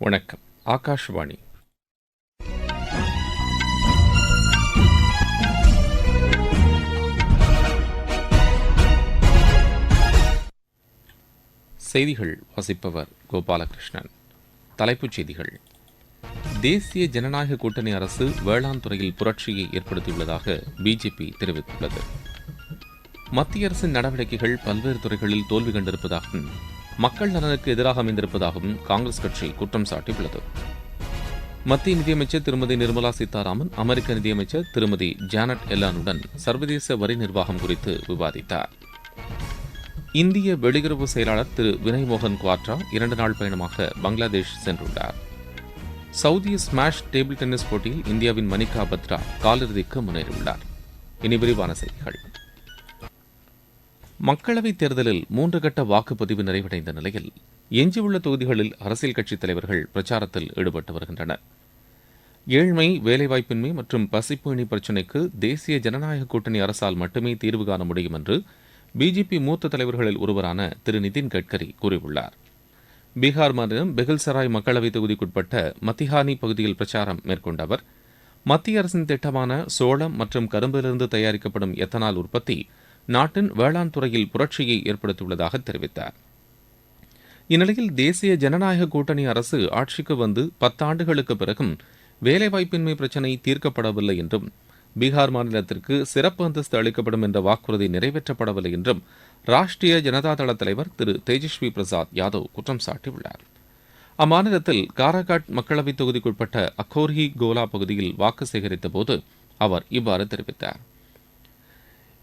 வணக்கம். ஆகாஷ்வாணி. செய்திகள் வாசிப்பவர் கோபாலகிருஷ்ணன். தலைப்புச் செய்திகள். தேசிய ஜனநாயக கூட்டணி அரசு வேளாண் துறையில் புரட்சியை ஏற்படுத்தியுள்ளதாக பிஜேபி தெரிவித்துள்ளது. மத்திய அரசின் நடவடிக்கைகள் பல்வேறு துறைகளில் தோல்வி கண்டிருப்பதாகவும் மக்கள் நலனுக்கு எதிராக அமைந்திருப்பதாகவும் காங்கிரஸ் கட்சி குற்றம் சாட்டியுள்ளது. மத்திய நிதியமைச்சர் திருமதி நிர்மலா சீதாராமன் அமெரிக்க நிதியமைச்சர் திருமதி ஜானட் எல்லானுடன் சர்வதேச வரி நிர்வாகம் குறித்து விவாதித்தார். இந்திய வெளியுறவு செயலாளர் திரு வினய் மோகன் குவாட்ரா இரண்டு நாள் பயணமாக பங்களாதேஷ் சென்றுள்ளார். சவுதி ஸ்மாஷ் டேபிள் டென்னிஸ் போட்டியில் இந்தியாவின் மணிகா பத்ரா காலிறுதிக்கு முன்னேறியுள்ளார். இனி விரிவான செய்திகள். மக்களவைத் தேர்தலில் மூன்று கட்ட வாக்குப்பதிவு நிறைவடைந்த நிலையில் எஞ்சியுள்ள தொகுதிகளில் அரசியல் கட்சித் தலைவர்கள் பிரச்சாரத்தில் ஈடுபட்டு வருகின்றனர். ஏழ்மை வேலைவாய்ப்பின்மை மற்றும் பசிப்பேணி பிரச்சினைக்கு தேசிய ஜனநாயக கூட்டணி அரசால் மட்டுமே தீர்வு காண முடியும் என்று பிஜேபி மூத்த தலைவர்களில் ஒருவரான திரு நிதின் கட்கரி கூறியுள்ளார். பீகார் மாநிலம் பெகல்சராய் மக்களவைத் தொகுதிக்குட்பட்ட மத்திஹானி பகுதியில் பிரச்சாரம் மேற்கொண்ட அவர் மத்திய அரசின் திட்டமான சோளம் மற்றும் கரும்பிலிருந்து தயாரிக்கப்படும் எத்தனால் உற்பத்தி நாட்டின் வேளாண் துறையில் புரட்சியை ஏற்படுத்தியுள்ளதாக தெரிவித்தார். இந்நிலையில் தேசிய ஜனநாயக கூட்டணி அரசு ஆட்சிக்கு வந்து பத்தாண்டுகளுக்கு பிறகும் வேலைவாய்ப்பின்மை பிரச்சினை தீர்க்கப்படவில்லை என்றும் பீகார் மாநிலத்திற்கு சிறப்பு அந்தஸ்து அளிக்கப்படும் என்ற வாக்குறுதி நிறைவேற்றப்படவில்லை என்றும் ராஷ்டிரிய ஜனதா தள தலைவர் திரு தேஜஸ்வி பிரசாத் யாதவ் குற்றம் சாட்டியுள்ளார். அம்மாநிலத்தில் காராகாட் மக்களவைத் தொகுதிக்குட்பட்ட அக்கோர்ஹி கோலா பகுதியில் வாக்கு சேகரித்த போது அவர் இவ்வாறு தெரிவித்தார்.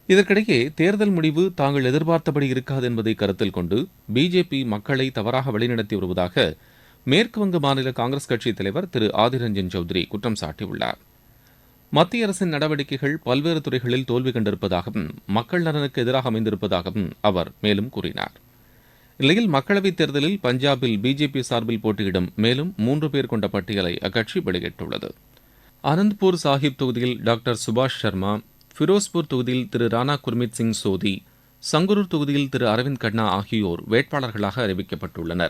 இதற்கிடையே தேர்தல் முடிவு தாங்கள் எதிர்பார்த்தபடி இருக்காது என்பதை கருத்தில் கொண்டு பிஜேபி மக்களை தவறாக வழிநடத்தி வருவதாக மேற்குவங்க மாநில காங்கிரஸ் கட்சித் தலைவர் திரு ஆதிரஞ்சன் சௌத்ரி குற்றம் சாட்டியுள்ளார். மத்திய அரசின் நடவடிக்கைகள் பல்வேறு துறைகளில் தோல்வி கண்டிருப்பதாகவும் மக்கள் நலனுக்கு எதிராக அமைந்திருப்பதாகவும் அவர் மேலும் கூறினார். இந்நிலையில் மக்களவைத் தேர்தலில் பஞ்சாபில் பிஜேபி சார்பில் போட்டியிடும் மேலும் மூன்று பேர் கொண்ட பட்டியலை அக்கட்சி வெளியிட்டுள்ளது. அனந்த்பூர் சாஹிப் தொகுதியில் டாக்டர் சுபாஷ் சர்மா ஃபிரோஸ்பூர் தொகுதியில் திரு ராணா குர்மித் சிங் சோதி சங்குரூர் தொகுதியில் திரு அரவிந்த் கண்ணா ஆகியோர் வேட்பாளர்களாக அறிவிக்கப்பட்டுள்ளனர்.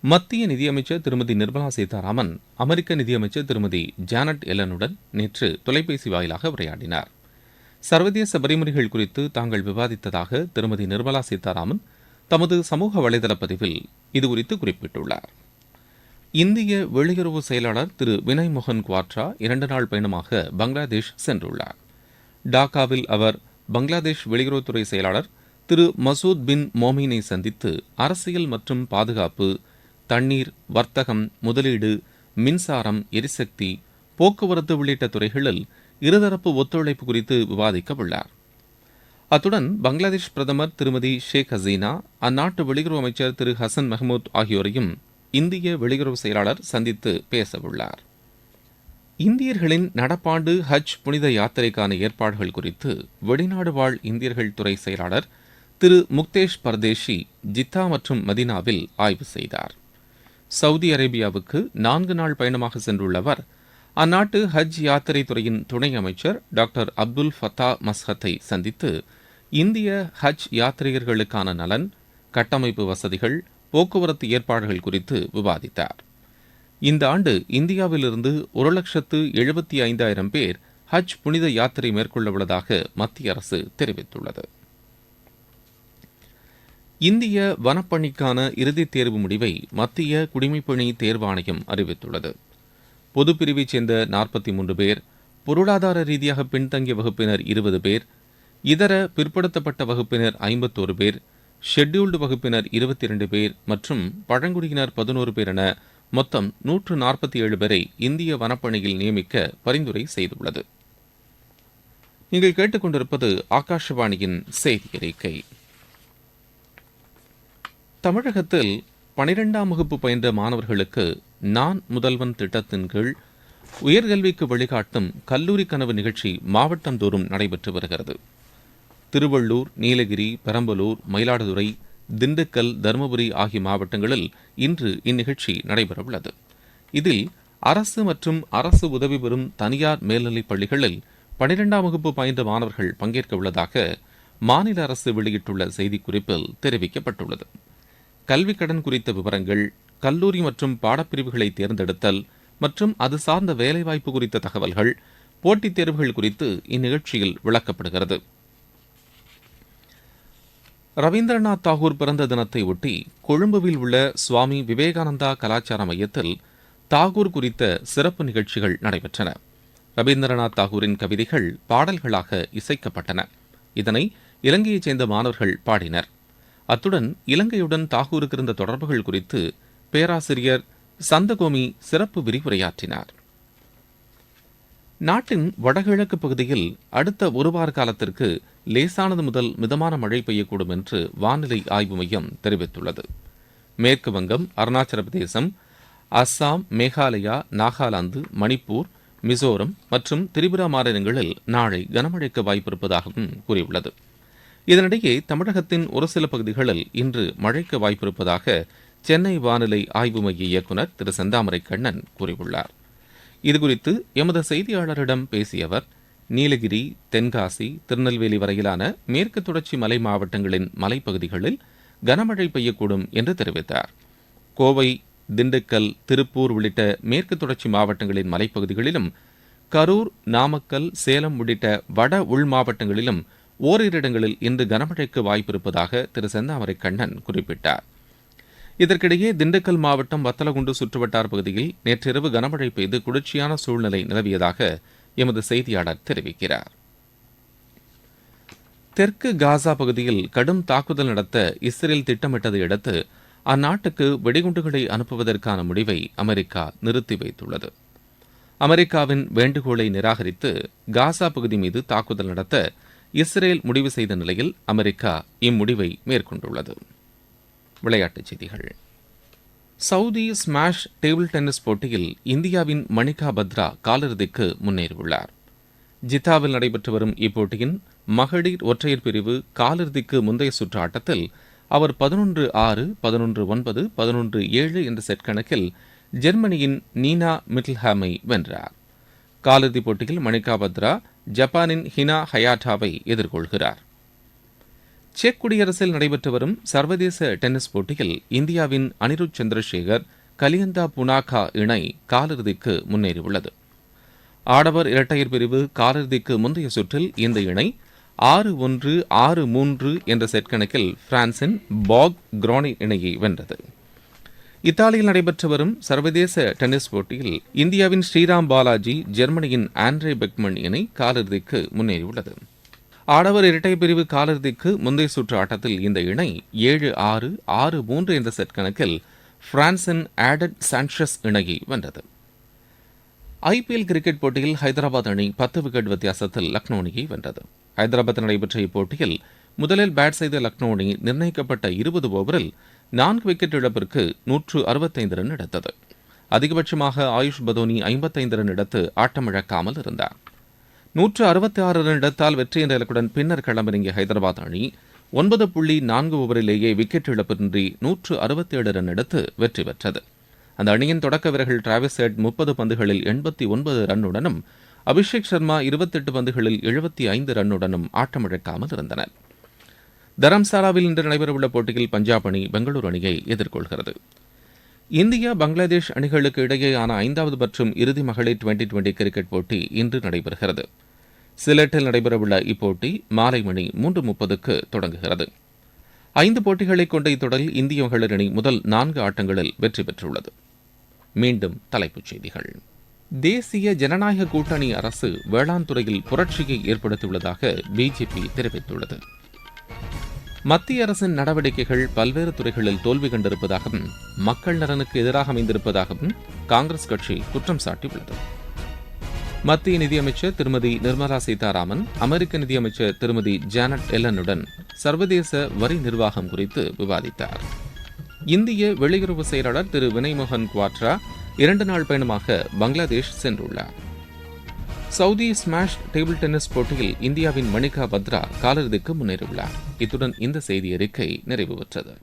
மத்திய நிதியமைச்சர் திருமதி நிர்மலா சீதாராமன் அமெரிக்க நிதியமைச்சர் திருமதி ஜானட் எல்லனுடன் நேற்று தொலைபேசி வாயிலாக உரையாடினார். சர்வதேச வரிமுறைகள் குறித்து தாங்கள் விவாதித்ததாக திருமதி நிர்மலா சீதாராமன் தமது சமூக வலைதள பதிவில் இதுகுறித்து குறிப்பிட்டுள்ளார். இந்திய வெளியுறவு செயலாளர் திரு வினய் மோகன் குவாட்ரா இரண்டு நாள் பயணமாக பங்களாதேஷ் சென்றுள்ளார். டாக்காவில் அவர் பங்களாதேஷ் வெளியுறவுத்துறை செயலாளர் திரு மசூத் பின் மோமினை சந்தித்து அரசியல் மற்றும் பாதுகாப்பு தண்ணீர் வர்த்தகம் முதலீடு மின்சாரம் எரிசக்தி போக்குவரத்து உள்ளிட்ட துறைகளில் இருதரப்பு ஒத்துழைப்பு குறித்து விவாதிக்க உள்ளார் அத்துடன் பங்களாதேஷ் பிரதமர் திருமதி ஷேக் ஹசீனா அந்நாட்டு வெளியுறவு அமைச்சர் திரு ஹசன் மெஹமூத் ஆகியோரையும் இந்திய வெளியுறவு செயலாளர் சந்தித்து பேசவுள்ளார். இந்தியர்களின் நடப்பாண்டு ஹஜ் புனித யாத்திரைக்கான ஏற்பாடுகள் குறித்து வெளிநாடு வாழ் இந்தியர்கள் துறை செயலாளர் திரு முக்தேஷ் பர்தேஷி ஜித்தா மற்றும் மதினாவில் ஆய்வு செய்தார். சவுதி அரேபியாவுக்கு நான்கு நாள் பயணமாக சென்றுள்ள அவர் அந்நாட்டு ஹஜ் யாத்திரை துறையின் துணை அமைச்சர் டாக்டர் அப்துல் ஃபத்தா மஸ்ஹத்தை சந்தித்து இந்திய ஹஜ் யாத்ரீகர்களுக்கான நலன் கட்டமைப்பு வசதிகள் போக்குவரத்து ஏற்பாடுகள் குறித்து விவாதித்தார். இந்த ஆண்டு இந்தியாவிலிருந்து ஒரு லட்சத்து எழுபத்தி ஐந்தாயிரம் பேர் ஹஜ் புனித யாத்திரை மேற்கொள்ளவுள்ளதாக மத்திய அரசு தெரிவித்துள்ளது. இந்திய வனப்பணிக்கான இறுதித் தேர்வு முடிவை மத்திய குடிமைப்பணி தேர்வாணையம் அறிவித்துள்ளது. பொதுப்பிரிவைச் சேர்ந்த நாற்பத்தி மூன்று பேர் பொருளாதார ரீதியாக பின்தங்கிய வகுப்பினர் இருபது பேர் இதர பிற்படுத்தப்பட்ட வகுப்பினர் ஐம்பத்தோரு பேர் ஷெட்யூல்டு வகுப்பினர் இருபத்தி இரண்டு பேர் மற்றும் பழங்குடியினர் பதினோரு பேர் என மொத்தம் நூற்று நாற்பத்தி ஏழு பேரை இந்திய வனப்பணியில் நியமிக்க பரிந்துரை செய்துள்ளது. நீங்கள் கேட்டுக்கொண்டிருப்பது ஆகாஷவாணியின் செய்தி அறிக்கை. தமிழகத்தில் பனிரெண்டாம் வகுப்பு பயின்ற மாணவர்களுக்கு நான் முதல்வன் திட்டத்தின் கீழ் உயர்கல்விக்கு வழிகாட்டும் கல்லூரி கனவு நிகழ்ச்சி மாவட்டந்தோறும் நடைபெற்று வருகிறது. திருவள்ளூர் நீலகிரி பெரம்பலூர் மயிலாடுதுறை திண்டுக்கல் தருமபுரி ஆகிய மாவட்டங்களில் இன்று இந்நிகழ்ச்சி நடைபெறவுள்ளது. இதில் அரசு மற்றும் அரசு உதவி பெறும் தனியார் மேல்நிலைப் பள்ளிகளில் பனிரெண்டாம் வகுப்பு பயின்ற மாணவர்கள் பங்கேற்க உள்ளதாக மாநில அரசு வெளியிட்டுள்ள செய்திக்குறிப்பில் தெரிவிக்கப்பட்டுள்ளது. கல்விக் கடன் குறித்த விவரங்கள் கல்லூரி மற்றும் பாடப்பிரிவுகளை தேர்ந்தெடுத்தல் மற்றும் அது சார்ந்த வேலைவாய்ப்பு குறித்த தகவல்கள் போட்டித் தேர்வுகள் குறித்து இந்நிகழ்ச்சியில் விளக்கப்படுகிறது. ரவீந்திரநாத் தாகூர் பிறந்த தினத்தை ஒட்டி கொழும்புவில் உள்ள சுவாமி விவேகானந்தா கலாச்சார மையத்தில் தாகூர் குறித்த சிறப்பு நிகழ்ச்சிகள் நடைபெற்றன. ரவீந்திரநாத் தாகூரின் கவிதைகள் பாடல்களாக இசைக்கப்பட்டன. இதனை இலங்கையைச் சேர்ந்த மாணவர்கள் பாடினர். அத்துடன் இலங்கையுடன் தாகூருக்கு இருந்த தொடர்புகள் குறித்து பேராசிரியர் சந்தகோமி சிறப்பு விரிவுரையாற்றினார். நாட்டின் வடகிழக்கு பகுதியில் அடுத்த ஒரு வார காலத்திற்கு லேசானது முதல் மிதமான மழை பெய்யக்கூடும் என்று வானிலை ஆய்வு மையம் தெரிவித்துள்ளது. மேற்கு வங்கம் அருணாச்சல பிரதேசம் அஸ்ஸாம் மேகாலயா நாகாலாந்து மணிப்பூர் மிசோரம் மற்றும் திரிபுரா மாநிலங்களில் நாளை கனமழைக்கு வாய்ப்பிருப்பதாகவும் கூறியுள்ளது. இதனிடையே தமிழகத்தின் ஒரு சில பகுதிகளில் இன்று மழைக்கு வாய்ப்பிருப்பதாக சென்னை வானிலை ஆய்வு மைய இயக்குநர் திரு செந்தாமரை கண்ணன் கூறியுள்ளார். இதுகுறித்து எமது செய்தியாளரிடம் பேசிய அவர் நீலகிரி தென்காசி திருநெல்வேலி வரையிலான மேற்கு தொடர்ச்சி மலை மாவட்டங்களின் மலைப்பகுதிகளில் கனமழை பெய்யக்கூடும் என்று தெரிவித்தார். கோவை திண்டுக்கல் திருப்பூர் உள்ளிட்ட மேற்கு தொடர்ச்சி மாவட்டங்களின் மலைப்பகுதிகளிலும் கரூர் நாமக்கல் சேலம் உள்ளிட்ட வட உள் மாவட்டங்களிலும் ஓரிரு இடங்களில் இன்று கனமழைக்கு வாய்ப்பிருப்பதாக திரு செந்தாமரை கண்ணன் குறிப்பிட்டார். இதற்கிடையே திண்டுக்கல் மாவட்டம் வத்தலகுண்டு சுற்றுவட்டார் பகுதியில் நேற்றிரவு கனமழை பெய்து குளிர்ச்சியான சூழ்நிலை நிலவியதாக எமது செய்தியாளர் தெரிவிக்கிறார். தெற்கு காசா பகுதியில் கடும் தாக்குதல் நடத்த இஸ்ரேல் திட்டமிட்டதை அடுத்து அந்நாட்டுக்கு வெடிகுண்டுகளை அனுப்புவதற்கான முடிவை அமெரிக்கா நிறுத்தி வைத்துள்ளது. அமெரிக்காவின் வேண்டுகோளை நிராகரித்து காசா பகுதி மீது தாக்குதல் நடத்த இஸ்ரேல் முடிவு செய்த நிலையில் அமெரிக்கா இம்முடிவை மேற்கொண்டுள்ளது. விளையாட்டுச் செய்திகள். சவுதி ஸ்மாஷ் டேபிள் டென்னிஸ் போட்டியில் இந்தியாவின் மணிகா பத்ரா காலிறுதிக்கு முன்னேறியுள்ளார். ஜித்தாவில் நடைபெற்று வரும் இப்போட்டியின் மகளிர் ஒற்றையர் பிரிவு காலிறுதிக்கு முந்தைய சுற்று ஆட்டத்தில் அவர் பதினொன்று ஆறு பதினொன்று ஒன்பது பதினொன்று ஏழு என்ற செட் கணக்கில் ஜெர்மனியின் நீனா மிட்டில்ஹாமை வென்றார். காலிறுதிப் போட்டியில் மணிகா பத்ரா ஜப்பானின் ஹினா ஹயாட்டாவை எதிர்கொள்கிறார். செக் குடியரசில் நடைபெற்று வரும் சர்வதேச டென்னிஸ் போட்டியில் இந்தியாவின் அனிருத் சந்திரசேகர் கலியந்தா புனாகா இணை காலிறுதிக்கு முன்னேறியுள்ளது. ஆடவர் இரட்டையர் பிரிவு காலிறுதிக்கு முந்தைய சுற்றில் இந்த இணை ஆறு ஒன்று ஆறு மூன்று என்ற செட் கணக்கில் பிரான்சின் பாக் கிரோனி இணையை வென்றது. இத்தாலியில் நடைபெற்று வரும் சர்வதேச டென்னிஸ் போட்டியில் இந்தியாவின் ஸ்ரீராம் பாலாஜி ஜெர்மனியின் ஆண்ட்ரே பெக்மன் இணை காலிறுதிக்கு முன்னேறியுள்ளது. ஆடவர் இரட்டை பிரிவு காலிறுதிக்கு முந்தைய சுற்று ஆட்டத்தில் இந்த இணை ஏழு ஆறு ஆறு மூன்று என்ற செட் கணக்கில் பிரான்சின் ஆடட் சான்ஷஸ் இணையை வென்றது. ஐபிஎல் கிரிக்கெட் போட்டியில் ஹைதராபாத் அணி பத்து விக்கெட் வித்தியாசத்தில் லக்னோ அணியை வென்றது. ஹைதராபாத் நடைபெற்ற இப்போட்டியில் முதலில் பேட் செய்த லக்னோ அணி நிர்ணயிக்கப்பட்ட இருபது ஓவரில் நான்கு விக்கெட் இழப்பிற்கு நூற்று அறுபத்தைந்து ரன் எடுத்தது. அதிகபட்சமாக ஆயுஷ் பதோனி ஐம்பத்தைந்து ரன் எடுத்து ஆட்டமிழக்காமல் இருந்தார். நூற்று அறுபத்தி ஆறு ரன் இடத்தால் வெற்றி என்ற இலக்குடன் பின்னர் களமிறங்கிய ஹைதராபாத் அணி ஒன்பது புள்ளி நான்கு ஓவரிலேயே விக்கெட் இழப்பின்றி நூற்று அறுபத்தி ஏழு ரன் எடுத்து வெற்றி பெற்றது. அந்த அணியின் தொடக்க வீரர்கள் டிராவிஸ் ஹெட் முப்பது பந்துகளில் எண்பத்தி ஒன்பது ரன்னுடனும் அபிஷேக் சர்மா இருபத்தெட்டு பந்துகளில் எழுபத்தி ஐந்து ரன்னுடனும் ஆட்டமிழக்காமல் இருந்தனர். தரம்சாலாவில் இன்று நடைபெறவுள்ள போட்டியில் பஞ்சாப் அணி பெங்களூரு அணியை எதிர்கொள்கிறது. இந்தியா பங்களாதேஷ் அணிகளுக்கு இடையேயான ஐந்தாவது மற்றும் இறுதி மகளிர் டுவெண்டி டுவெண்டி கிரிக்கெட் போட்டி இன்று நடைபெறுகிறது. சிலட்டில் நடைபெறவுள்ள இப்போட்டி மாலை மணி மூன்று முப்பதுக்கு தொடங்குகிறது. ஐந்து போட்டிகளை கொண்ட இத்தொடரில் இந்திய மகளிர் அணி முதல் நான்கு ஆட்டங்களில் வெற்றி பெற்றுள்ளது. மீண்டும் தலைப்புச் செய்திகள். தேசிய ஜனநாயக கூட்டணி அரசு வேளாண் துறையில் புரட்சியை ஏற்படுத்தியுள்ளதாக பிஜேபி தெரிவித்துள்ளது. மத்திய அரசின் நடவடிக்கைகள் பல்வேறு துறைகளில் தோல்வி கண்டிருப்பதாகவும் மக்கள் நலனுக்கு எதிராக அமைந்திருப்பதாகவும் காங்கிரஸ் கட்சி குற்றம் சாட்டியுள்ளது. மத்திய நிதியமைச்சர் திருமதி நிர்மலா சீதாராமன் அமெரிக்க நிதியமைச்சர் திருமதி ஜானட் எல்லனுடன் சர்வதேச வரி நிர்வாகம் குறித்து விவாதித்தார். இந்திய வெளியுறவு செயலாளர் திரு வினய்மோகன் குவாட்ரா இரண்டு நாள் பயணமாக பங்களாதேஷ் சென்றுள்ளார். சவுதி ஸ்மாஷ் டேபிள் டென்னிஸ் போட்டியில் இந்தியாவின் மணிகா பத்ரா காலிறுதிக்கு முன்னேறியுள்ளார். இத்துடன் இந்த செய்தி அறிக்கை நிறைவு பெற்றது.